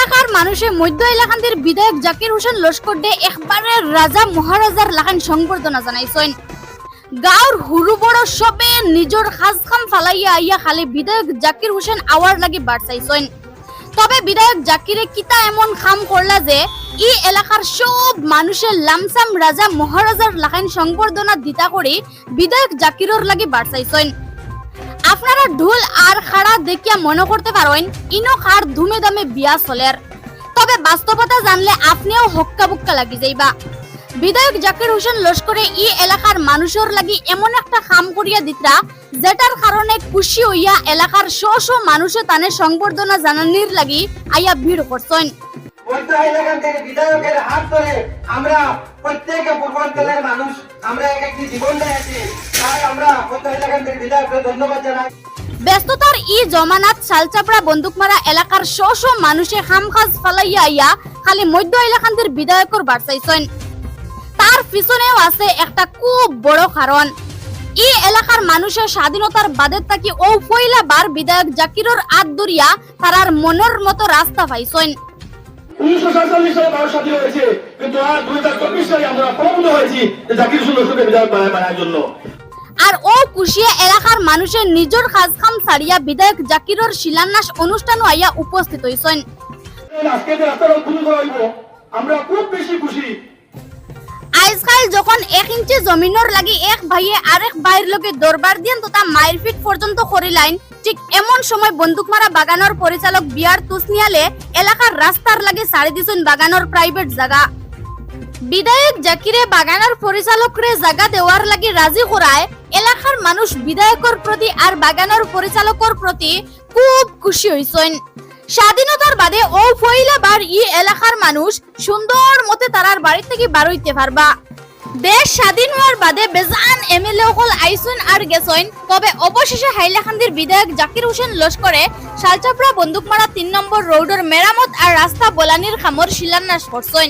এলাকার মানুষের মধ্য এলাকান্দের বিধায়ক জাকির হোসেন লস্কর ডে একবারে রাজা মহারাজার লাখান সংবর্ধনা জানাইছেন। গাঁৱৰ সৰু বড় সবে নিজৰ সাজ খাম ফালাইয়া আইয়া খালি বিধায়ক জাকির হোসেন আওয়ার লাগি বাড়ছাইছেন। তবে বিধায়ক জাকিরে কিতা এমন খাম করলা যে, ই এলাকার সব মানুষের লামসাম রাজা মহারাজার লাখান সংবর্ধনা দিতা করে বিধায়ক জাকিরর লাগি বাড়ছাইছেন। আপনারা ঢোল আর খাড়া দেখিয়া মনে করতে পারেন ইনো খার ধুমে দামে বিয়া চলের। তবে বাস্তবতা জানলে আপনিও হক্কা বুক্কা লাগি যাইবা। বিধায়ক জাকির হোসেন লস্করে ই এলাকার মানুষের লাগি এমন একটা কাম করিয়া দিতরা, যেটার কারণে খুশি হইয়া এলাকার শ শ মানুষে তানে সংবর্ধনা জানানির লাগি আইয়া ভিড় করছেন। আমরা প্রত্যেকে পূর্বাঞ্চলের মানুষ, আমরা এক একটি জীবন ব্যস্ততার ই জমানাত শালচাপড়া বন্দুক মারা এলাকার শ শ মানুষে খামখাজ ফালাইয়া আইয়া খালি মধ্য এলাকান্দের বিধায়কর বাড়ছাইছেন তার পিছনেও আছে একটা খুব বড় কারণ ই এলাকার মানুষের স্বাধীনতার বাদের থাকি ও পয়লা বার বিধায়ক জাকিরর আত দরিয়া তারার মনের মতো রাস্তা পাইছেন। উনিশশো সাতচল্লিশ সালে ভারত স্বাধীন হয়েছে কিন্তু আর দুই হাজার চব্বিশ সালে আমরা প্রবন্ধ হয়েছি জাকির সুন্দর বিধায়ক বানায় জন্য। আর ও কুশিয়া এলাকার মানুষের নিজের খাজখাম ছাড়িয়া বিধায়ক জাকিরর শিলান্যাস অনুষ্ঠানও আইয়া উপস্থিত হইছেন। আজকে যে করা আজকাল যখন এক ইঞ্চি জমিনের লাগি এক ভাইয়ে আরেক ভাইয়ের লগে দরবার দিয়েন তথা মাইল ফিট পর্যন্ত করিলাইন। ঠিক এমন সময় বন্দুক মারা বাগানের পরিচালক বিয়ার তুসনিয়ালে এলাকার রাস্তার লাগে সারি দিছেন বাগানের প্রাইভেট জায়গা বিধায়ক জাকিরে বাগানের পরিচালকরে জায়গা দেওয়ার লাগি রাজি করায় এলাকার মানুষ বিধায়কর প্রতি আর বাগানের পরিচালকর প্রতি খুব খুশি হইছেন। স্বাধীনতার বাদে ও পয়লা বার ই এলাকার মানুষ সুন্দর মতে তারার বাড়ি থেকে বারইতে পারবা। দেশ স্বাধীন হওয়ার বাদে বেজান এমএলএ সকল আইসুন আর গেছইন তবে অবশেষে হাইলাকান্দির বিধায়ক জাকির হোসেন লস্করে শালচাপড়া বন্দুকমারা তিন নম্বর রোডের মেরামত আর রাস্তা বলানির খামর শিলান্যাস করছেন।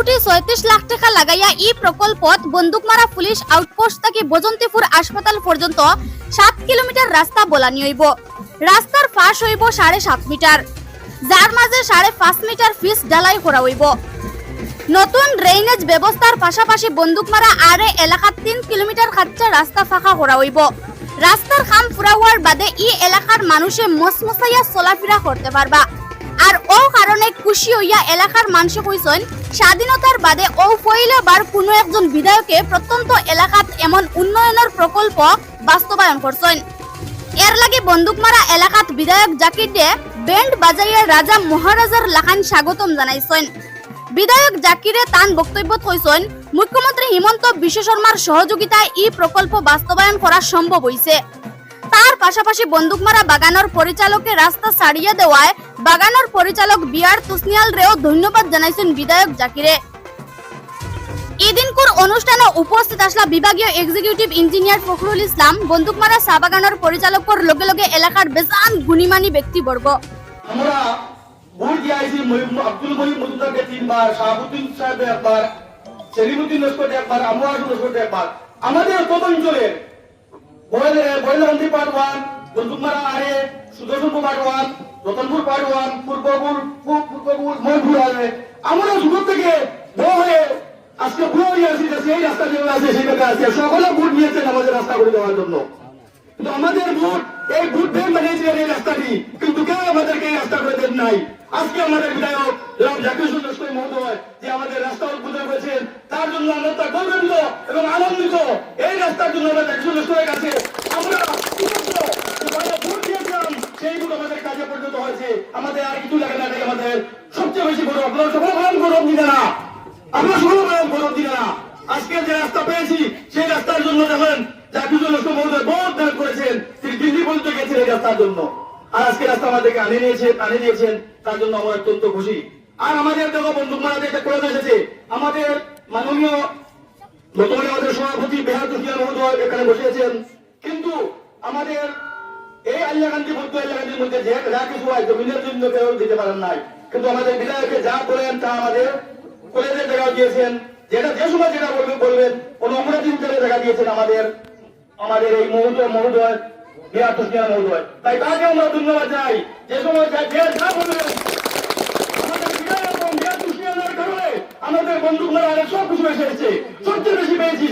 কোটি ছয়ত্রিশ লাখ টাকা লাগাইয়া ই প্রকল্পত বন্দুকমারা পুলিশ আউটপোস্ট থেকে বজন্তিপুর হাসপাতাল পর্যন্ত সাত কিলোমিটার রাস্তা বলানি হইব। রাস্তার ফাঁস হইব সাড়ে সাত মিটার যার মাঝে সাড়ে পাঁচ মিটার ফিস ঢালাই করা হইব। নতুন ড্রেনেজ ব্যবস্থার পাশাপাশি বন্দুকমারা আরে এলাকার তিন কিলোমিটার খাচ্চা রাস্তা ফাঁকা করা হইব। রাস্তার খাম ফুরা হওয়ার বাদে ই এলাকার মানুষে মসমসাইয়া চলাফেরা করতে পারবা আর ও কারণে খুশি হইয়া এলাকার মানুষ কইছেন স্বাধীনতার বাদে ও পয়লা বার কোনো একজন বিধায়কে প্রত্যন্ত এলাকাত এমন উন্নয়নের প্রকল্প বাস্তবায়ন করছেন। এর লাগে বন্দুকমারা এলাকাত বিধায়ক জাকির দে ব্যান্ড বাজাইয়া রাজা মহারাজার লাখান স্বাগতম জানাইছেন। বিধায়ক জাকিরে তান বক্তব্য কইছেন মুখ্যমন্ত্রী হিমন্ত বিশ্ব শর্মার সহযোগিতায় ই প্রকল্প বাস্তবায়ন করা সম্ভব হইছে। তার পাশাপাশি বন্দুকমারা বাগানের পরিচালকের রাস্তা ছাড়িয়ে দেওয়ায় বাগানের পরিচালক বিআর তুসনিয়াল রেও ধন্যবাদ জানাইছেন বিধায়ক জাকিরে এদিনকুর অনুষ্ঠানে উপস্থিত আসলা বিভাগীয় এক্সিকিউটিভ ইঞ্জিনিয়ার ফখরুল ইসলাম বন্দুকমারা চা বাগানের পরিচালকর লগে লগে এলাকার বেজান গুণীমানী ব্যক্তিবর্গ আমাদের কত অঞ্চলের বয়লান্দি পার্ট ওয়ান বন্দুকমারা আরে আমরা সুদূর থেকে হয়ে আজকে বুড়ো হয়ে আসি সেই রাস্তা যেভাবে আছে সেইভাবে আছে সকলে ভোট নিয়েছেন আমাদের রাস্তা করে দেওয়ার জন্য। কিন্তু আমাদের ভোট, এই ভোট বানিয়েছিলেন এই রাস্তাটি। কিন্তু কেউ আমাদেরকে এই রাস্তা করে দেন নাই। আজকে আমাদের বিধায়ক রাম জাকির লস্কর মহোদয় যে আমাদের রাস্তা উদ্বোধন করেছেন, তার জন্য আমরা তা গৌরবিত এবং আনন্দিত। এই রাস্তার জন্য আমরা জাকির লস্করের কাছে আমরা কৃতজ্ঞ যে আমরা ভোট দিয়েছিলাম সেই ভোট আমাদের কাজে পরিণত হয়েছে আমাদের আর কিছু লাগে না আমাদের সবচেয়ে বেশি গৌরব। আপনারা সকল বলেন গৌরব দিবে না আমরা সকল বলেন গৌরব দিবে না আজকে যে রাস্তা পেয়েছি, সেই রাস্তার জন্য দেখেন জাকির লস্কর মহোদয় বহুত দান করেছেন, তিনি দিল্লি পর্যন্ত গেছেন এই রাস্তার জন্য। আর আজকে রাস্তা আমাদেরকে আনে নিয়েছেন আনে দিয়েছেন তার জন্য আমরা অত্যন্ত খুশি। আর আমাদের দেখো বন্ধু মহারাজ একটা করে এসেছে। আমাদের মাননীয়, বর্তমানে আমাদের সভাপতি বেহার মহোদয় এখানে বসেছেন কিন্তু আমাদের এই আল্লাকান্দি মধ্য আল্লাকান্দির মধ্যে যে যা কিছু হয় জমিনের জন্য কেউ দিতে পারেন নাই। কিন্তু আমাদের বিধায়ককে যা বলেন, তা আমাদের কলেজের জায়গা দিয়েছেন। যেটা যে সময় যেটা বলবেন বলবেন। কোন অমরাজি জায়গা দিয়েছেন আমাদের আমাদের এই মহোদয় মহোদয় মহোদয়। তাই তাকে আমরা ধন্যবাদ যে সময় যে বললেন আমাদের সব কিছু এসে এসেছে সবচেয়ে বেশি পেয়েছি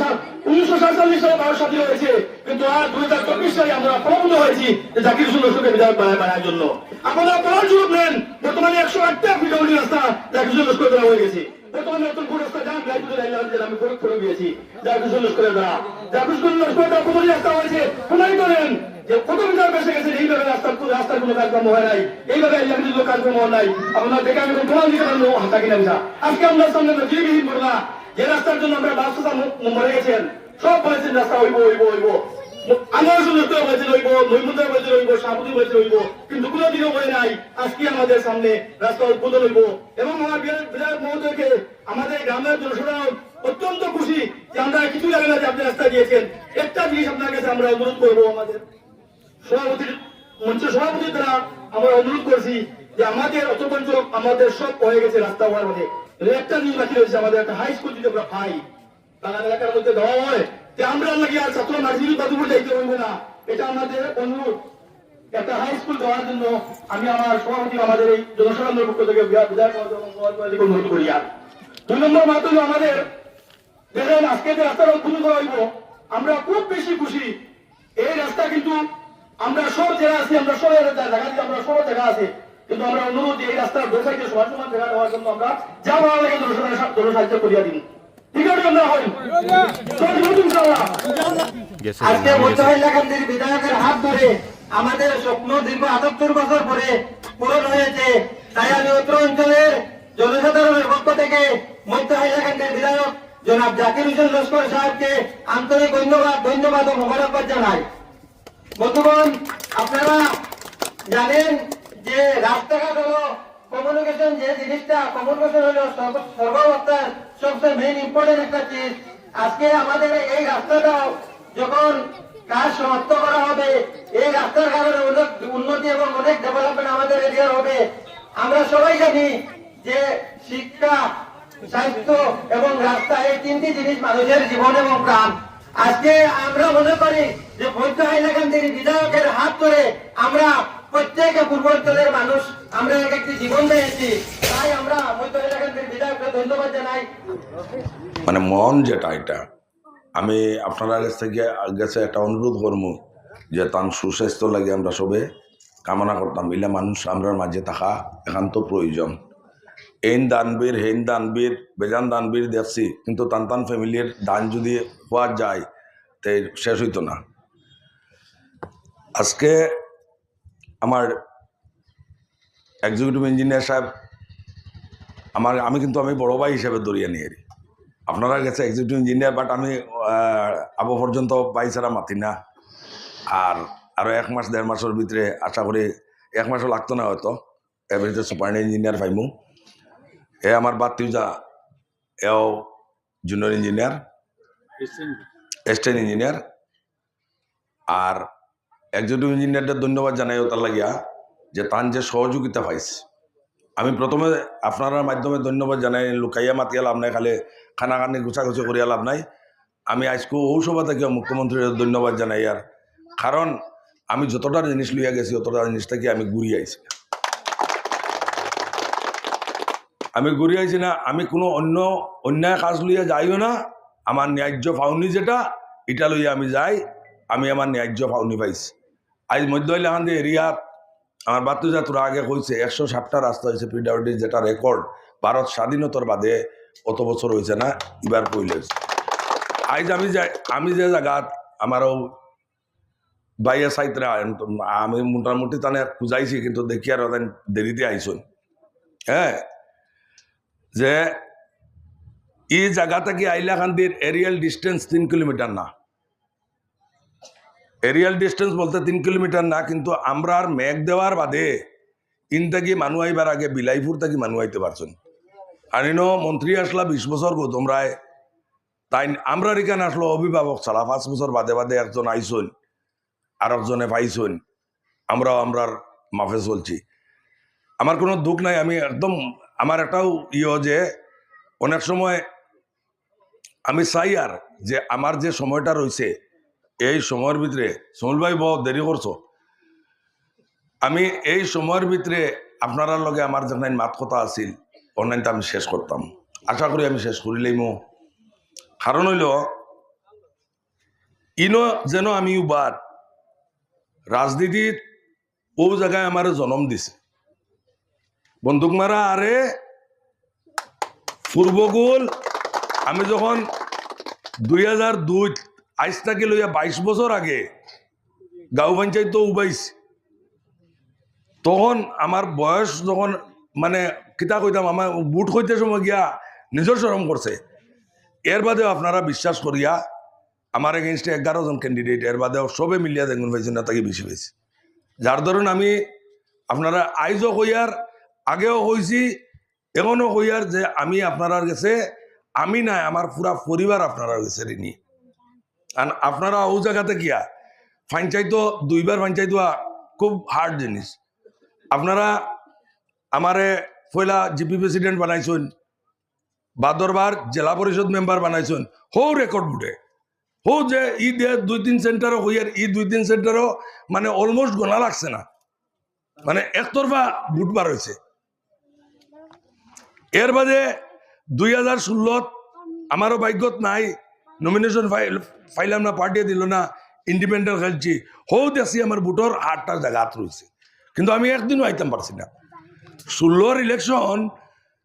উনিশশো সাতচল্লিশ সালে ভারত হয়েছে। কিন্তু আর দুই হাজার সালে আমরা প্রবন্ধ হয়েছি যে জাকির হোসেন লস্করকে বিধায়ক বানার জন্য। আপনারা প্রমাণ স্বরূপ নেন, বর্তমানে একশো আটটা পিডব্লিউ রাস্তা জাকির হোসেন লস্কর দেওয়া হয়ে গেছে। দ্বারা। দ্বারা রাস্তার আপনার আমরা জন্য আমরা বাস্তবতা সব বলেছেন রাস্তা হইব হইব হইব। আমার আমাদের সভাপতির অনুরোধ করছি যে আমাদের আমাদের সব হয়ে গেছে রাস্তা হওয়ার মধ্যে একটা জিনিস বাকি রয়েছে আমাদের একটা হাই স্কুল যদি আমরা পাই বাগান এলাকার মধ্যে দেওয়া হয় যে আমরা নাকি আর ছাত্র বাদুপুর না। এটা আমাদের অনুরোধ। একটা হাই স্কুল দেওয়ার জন্য আমি আমার সভাপতি আমাদের এই জনসাধারণের পক্ষ থেকে বিধায়ক অনুরোধ দুই নম্বর আমাদের দেখেন আজকে যে করা হইব, আমরা খুব বেশি খুশি। এই রাস্তা কিন্তু আমরা সব জায়গা আছি, আমরা সব জায়গা আমরা সব জায়গা আছে। কিন্তু আমরা অনুরোধ এই রাস্তার দু সাইডে সমান জায়গা দেওয়ার জন্য আমরা যা ভালো লাগে জনসাধারণ করিয়া দিন আজকে মধ্যহাইলাকান্দির বিধায়কের হাত ধরে আমাদের স্বপ্ন দীর্ঘ আটাত্তর বছর পরে পূরণ হয়েছে তাই আমি উত্তর অঞ্চলের জনসাধারণের পক্ষ থেকে মধ্যহাইলাকান্দির বিধায়ক জনাব জাকির হোসেন লস্কর সাহেবকে আন্তরিক ধন্যবাদ ধন্যবাদ ও মোবারকবাদ জানাই। বন্ধুগণ আপনারা জানেন যে রাস্তাঘাট হলো কমিউনিকেশন যে জিনিসটা কমিউনিকেশন হলো সর্ব- সর্বাবস্থার সবচেয়ে মেইন ইম্পর্টেন্ট একটা চিজ আজকে আমাদের এই রাস্তাটাও যখন কাজ সমাপ্ত করা হবে, এই রাস্তার কারণে উন্নতি এবং অনেক ডেভেলপমেন্ট আমাদের এরিয়ার হবে। আমরা সবাই জানি যে শিক্ষা, স্বাস্থ্য এবং রাস্তা এই তিনটি জিনিস মানুষের জীবন এবং প্রাণ। আজকে আমরা মনে করি যে মধ্য হাইলাকান্দির বিধায়কের হাত ধরে আমরা প্রত্যেকে পূর্বাঞ্চলের মানুষ। আমরা এক একটি জীবন দিয়েছি। তাই আমরা ধন্যবাদ জানাই। মানে মন যেটা এটা, আমি আপনার কাছ থেকে গেছে একটা অনুরোধ করব যে তার সুস্বাস্থ্য লাগে আমরা সবে, কামনা করতাম। এলে মানুষ আমরার মাঝে থাকা একান্ত প্রয়োজন। এইন দানবীর হেন দানবীর বেজান দানবীর দেখছি, কিন্তু তান তান ফ্যামিলির দান যদি পাওয়া যায়, তাই শেষ হইতো না। আজকে আমার এক্সিকিউটিভ ইঞ্জিনিয়ার সাহেব আমার আমি কিন্তু আমি বড় ভাই হিসেবে দরিয়া নিয়ে আপনারা গেছে এক্সিকিউটিভ ইঞ্জিনিয়ার বাট আমি আবো পর্যন্ত বাই ছাড়া মাতি না। আর আরও এক মাস দেড় মাসের ভিতরে আশা করি এক মাসও লাগতো না হয়তো। এর ভিতরে সুপার ইঞ্জিনিয়ার পাইমু। এ আমার বাতিজা এও জুনিয়র ইঞ্জিনিয়ার এস্টেন ইঞ্জিনিয়ার আর এক্সিকিউটিভ ইঞ্জিনিয়ারদের ধন্যবাদ জানাই তার লাগিয়া যে তান যে সহযোগিতা পাইছে। আমি প্রথমে আপনার মাধ্যমে ধন্যবাদ জানাই, লুকাইয়া মাতিয়া লাভ নাই, খালি খানা খানি গুছাগুছি করিয়া লাভ নাই। আমি আজকে ঔষধা থেকে মুখ্যমন্ত্রীর ধন্যবাদ জানাই আর, কারণ আমি যতটা জিনিস লইয়া গেছি, অতটা জিনিস থেকে আমি ঘুরিয়ে আইছি আমি ঘুরিয়ে আইছি না, আমি কোনো অন্য অন্যায় কাজ লইয়া যাইও না, আমার ন্যায্য পাওনি যেটা, এটা লইয়া আমি যাই, আমি আমার ন্যায্য পাওনি পাইছি। আজ মধ্য এলাকান্দি এরিয়াত আমার বাতুজা তোরা আগে কইছে, একশো ষাটটা রাস্তা হয়েছে পিডাব্লিউডি যেটা রেকর্ড ভারত স্বাধীনতার বাদে অত বছর হয়েছে না, এবার কইলে। আজ আমি যে আমি যে জায়গাত আমারও বাইয়া সাইতরা, আমি মোটামুটি তানে খুঁজাইছি, কিন্তু দেখি আর দেরিতে আইসুন হ্যাঁ? যে, এই জায়গা থেকে আইলাকান্দির এরিয়াল ডিস্টেন্স তিন কিলোমিটার না। এরিয়াল ডিস্টেন্স বলতে তিন কিলোমিটার না, কিন্তু আমরা আর মেঘ দেওয়ার বাদে ইন থেকে মানুষ আইবার আগে বিলাইপুর থেকে মানুষ আইতে পারছেন। আর ইনো মন্ত্রী আসলা বিশ বছর গো তোমরাই তাই আমরা এখানে আসলো অভিভাবক ছাড়া পাঁচ বছর বাদে বাদে একজন আইসন আর একজনে পাইছন আমরাও আমরার মাফে চলছি। আমার কোনো দুঃখ নাই, আমি একদম, আমার একটাও ইয়ে যে অনেক সময় আমি চাই আর যে আমার যে সময়টা রয়েছে এই সময়ের ভিতরে সমুল ভাই বহুত দেরি করছ? আমি এই সময়ের ভিতরে আপনারা লগে আমার যখন মাত কথা আছিল অনলাইনটা আমি শেষ করতাম। আশা করি আমি শেষ করিলেই মো কারণ হইল, ইনো যেন আমি উবার, রাজনীতিত ও জায়গায় আমার জন্ম দিছে। বন্দুক মারা, আরে পূর্বগুল আমি যখন দুই হাজার দুই আইস থেকে লইয়া বাইশ বছর আগে গাঁও পঞ্চায়েত উবাইছি তখন আমার বয়স যখন মানে কিতা কইতাম, আমার বুট হইতে সময় গিয়া নিজের সরম করছে। এর বাদেও আপনারা বিশ্বাস করিয়া আমার এগেনস্টে এগারো জন ক্যান্ডিডেট এর বাদেও সবে মিলিয়া দেখুন পাইছেন না তাকে বেশি পেয়েছি যার ধরুন আমি আপনারা আইজও কইয়ার, আগেও কইছি, এখনও কইয়ার যে আমি আপনার গেছে আমি নাই, আমার পুরা পরিবার আপনার গেছে ঋণী। আর আপনারা ও জায়গাতে গিয়া পঞ্চায়েত দুইবার পঞ্চায়েত হওয়া খুব হার্ড জিনিস। আপনারা আমারে পয়লা জিপি প্রেসিডেন্ট বানাইছেন, বাদরবার জেলা পরিষদ মেম্বার বানাইছেন, হো রেকর্ড বুটে। হো যে ই দুই তিন সেন্টারও হইয়ার ই দুই তিন সেন্টারও মানে অলমোস্ট গোনা লাগছে না। মানে একতরফা বুট বার হয়েছে এর বাদে দুই হাজার ষোলোত আমারও ভাগ্যত নাই নমিনেশন ফাইল ফাইলাম না পার্টি দিল না ইন্ডিপেন্ডেন্ট খেলছি হৌ দেখছি আমার বুটর আটটা জায়গাত রয়েছে কিন্তু আমি একদিনও আইতাম পারছি না ষোলোর ইলেকশন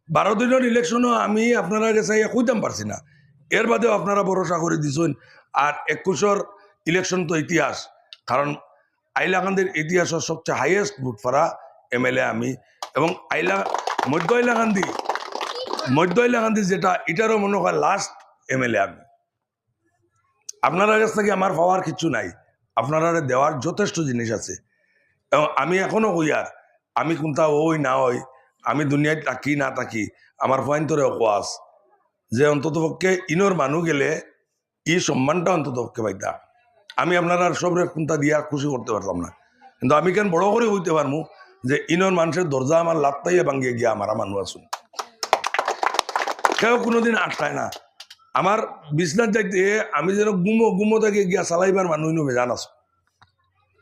বারো দিনের ইলেকশনও আমি আপনারা কাছে কইতাম পারছি না এর বাদেও আপনারা ভরসা করে দিছেন। আর একুশর ইলেকশন তো ইতিহাস। কারণ আইলাকান্দির ইতিহাসের সবচেয়ে হাইয়েস্ট ভোট পারা এমএলএ আমি। এবং আইলা, মধ্য আইলাকান্দি মধ্য আইলাকান্দি যেটা, এটারও মনে হয় লাস্ট এমএলএ আমি। আপনারা কাছ থেকে আমার পাওয়ার কিছু নাই। আপনারা দেওয়ার যথেষ্ট জিনিস আছে। এবং আমি এখনও হইয়ার। আমি কোনটা ওই না ওই আমি দুনিয়ায় তাকি না তাকি আমার পয়েন্টরে কোয়াস যে অন্তত পক্ষে ইনোর মানুষ গেলে ই সম্মানটা অন্তত পক্ষে পাইতা। আমি আপনারা সবরে কোনটা দিয়া খুশি করতে পারতাম না। কিন্তু আমি কেন বড় করে হইতে পারব যে ইনোর মানুষের দরজা আমার লাত্তাইয়ে ভাঙিয়ে গিয়া আমার মানুষ আসুন কেউ কোনোদিন আটকায় না। আমার বিছনাথ যাইতে আমি যেন গুমো গুমো থেকে গিয়া চালাইবার মানুষ ইনো বেজান আছো।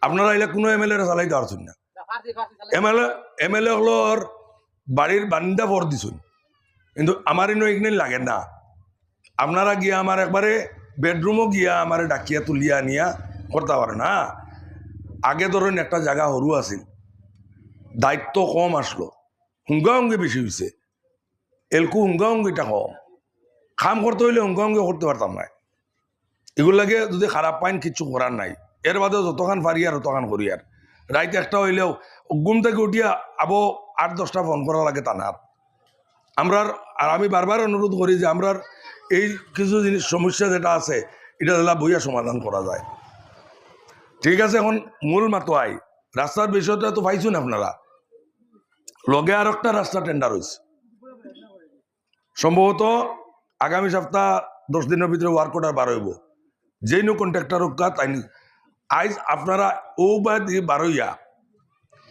আপনারা এলে কোনো এম এল এ চালাইতে পারছেন না। এমএলএ এমএলএ হলোর বাড়ির বান্ডা ভর দিছুন। কিন্তু আমার ইনো এখানে লাগে না। আপনারা গিয়া আমার একবারে বেডরুমও গিয়া আমার ডাকিয়া তুলিয়া আনিয়া করতে পারে না। আগে ধরেন একটা জায়গা সরু আছিল। দায়িত্ব কম আসলো হুঙ্গাহুঙ্গি বেশি হয়েছে এলকু হুঙ্গাহুঙ্গিটা কম। কাম করতে হইলে হুঙ্গাহুঙ্গি করতে পারতাম না। এগুলো লাগে যদি খারাপ পাইন কিছু করার নাই। এর বাদে যতখান পারি আর ততখান করি আর। রাইতে একটা হইলেও ঘুম থেকে উঠিয়া আবো আট, দশটা ফোন করা লাগে তা না আমরার, আর আমি বারবার অনুরোধ করি যে আমরার এই কিছু জিনিস, সমস্যা যেটা আছে, এটা দিলা বইয়া সমাধান করা যায়। ঠিক আছে, এখন মূল মাতো আই। রাস্তার বিষয়টা তো পাইছুন আপনারা। লগে আর একটা রাস্তা টেন্ডার হয়েছে সম্ভবত আগামী সপ্তাহ দশ দিনের ভিতরে ওয়ার্ক অর্ডার বার হইব। যেই নো কন্ট্রাক্টর হোক তাই। আইজ আপনারা ও বা দিয়ে বারইয়া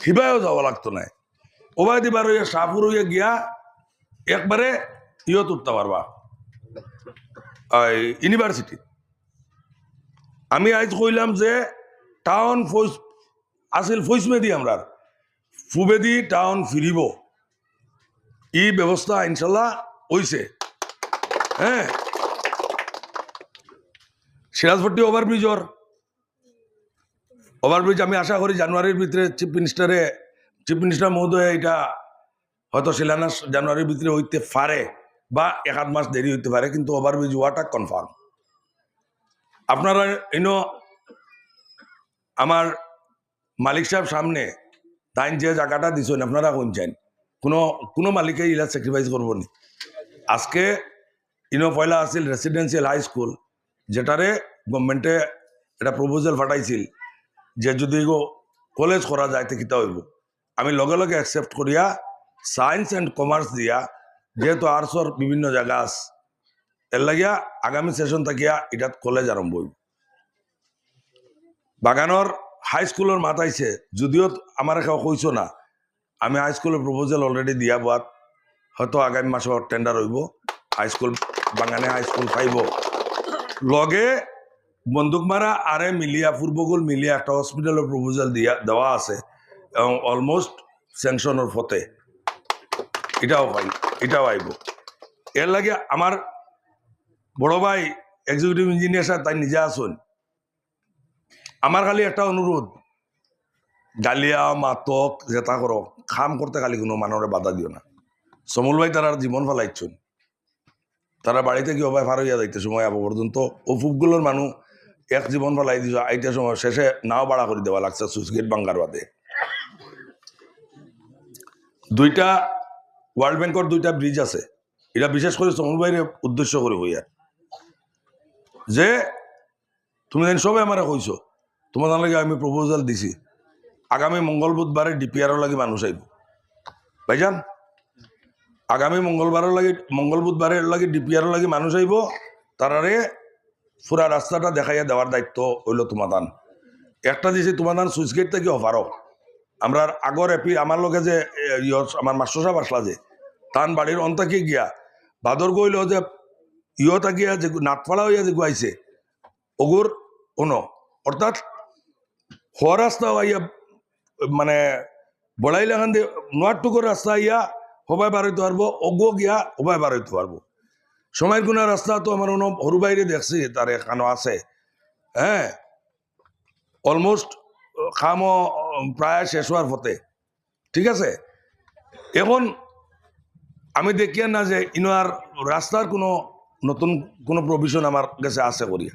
থিবায়ও যাওয়া লাগতো না। ও বা দিয়ে বারইয়া শাহপুর হইয়া গিয়া একবারে ইয়ত উঠতে পারবা। ইউনিভার্সিটি আমি আজ কইলাম যে টাউন ফৌজ আসিল ফৌজ মেদি আমরা। ফুবেদি টাউন ফিরিব। ই ব্যবস্থা ইনশাল্লাহ হইছে। হ্যাঁ। সিরাজপট্টি ওভারব্রিজর ওভারব্রিজ আমি আশা করি জানুয়ারির ভিতরে চিফ মিনিস্টারে, চিফ মিনিস্টার মহোদয় এটা হয়তো শিলান্যাস জানুয়ারির ভিতরে হইতে পারে বা এক আধ মাস দেরি হইতে পারে, কিন্তু ওভারব্রিজ হওয়াটা কনফার্ম। আপনারা ইনো আমার মালিক সাহেব সামনে তাই যে জায়গাটা দিছেন, আপনারা শুনছেন। কোনো কোনো মালিকে ইলা স্যাক্রিফাইস করব নি। আজকে ইনো পয়লা আছিল রেসিডেন্সিয়াল হাই স্কুল যেটারে গভর্নমেন্টে এটা প্রপোজাল ফাটাইছিল যে যদি গো কলেজ করা যায় কিতা হইব? আমি লগে লগে অ্যাকসেপ্ট করিয়া সায়েন্স অ্যান্ড কমার্স দিয়া, যেহেতু আর্টসর বিভিন্ন জায়গা আস এর লাগিয়া আগামী সেশন থাকিয়া এটাত কলেজ আরম্ভ হইব। বাগানর হাই স্কুলের মাতাইছে যদিও আমার কেউ কইছ না, আমি হাই স্কুলের প্রপোজাল অলরেডি দিয়া বাদ, হয়তো আগামী মাসে টেন্ডার হইব হাই স্কুল বাগানে হাই স্কুল পাইব লগে বন্দুক মারা আরে মিলিয়া পূর্বগুল মিলিয়া একটা হসপিটালের প্রপোজাল দিয়া দেওয়া আছে। এবং অলমোস্ট স্যাংশনের ফতে। এটাও পাই, এটাও আইব এর লাগে আমার বড় ভাই এক্সিকিউটিভ ইঞ্জিনিয়ার সাহেব তাই নিজে আসুন আমার খালি একটা অনুরোধ গালিয়া মাতক, জেতা করো খাম করতে খালি কোনো মানুষের বাধা দিও না। সমুল ভাই তারা জীবন ফেলাইছুন। তারা বাড়িতে কি হবে ফার হইয়া যাইতে সময় আবো পর্যন্ত ও মানুষ এক জীবন ফেলাই দিছ আইতে সময় শেষে নাও বাড়া করে দেওয়া লাগছে সুইচ গেট বাঙ্গার বাদে। দুইটা ওয়ার্ল্ড ব্যাংকর দুইটা ব্রিজ আছে। এটা বিশেষ করে সমুল ভাইয়ের উদ্দেশ্য করে হইয়া। যে, তুমি জানি সবে আমার কইছো তোমার লাগে আমি প্রপোজাল দিছি। আগামী মঙ্গল বুধবারে ডিপিআরও লাগে মানুষ আইব। ভাইজান আগামী মঙ্গলবারের লাগে, মঙ্গল বুধবারের লাগে ডিপিআরও লাগে মানুষ আইব, তারারে পুরা রাস্তাটা দেখাইয়া দেওয়ার দায়িত্ব হইল তোমাদান। একটা দিছি, তোমাদান সুইচ গেট থেকে অফারও আমরা আগর এপি আমার লগে যে আমার মাস্টার সাহেব আসলা যে, তান বাড়ির অন্তাকে গিয়া, বাদর গইল যে ইয়তা গিয়া যে নাটফাড়া হইয়া যে গুয়াইছে ওগুর অন অর্থাৎ হওয়া রাস্তা হইয়া মানে বড়াইলাখান দিয়ে নোয়ারটুকুর রাস্তা ইয়া হবাই বার হইতে পারব অগো গিয়া হবাই বার হইতে পারব। সময়ের গুণা রাস্তা তো আমার হরু বাইরে দেখছি, তার এখানো আছে। হ্যাঁ অলমোস্ট খামও প্রায় শেষ হওয়ার পথে। ঠিক আছে? এখন আমি দেখিয়া না যে ইনো আর রাস্তার কোনো নতুন কোনো প্রভিশন আমার কাছে আছে করিয়া।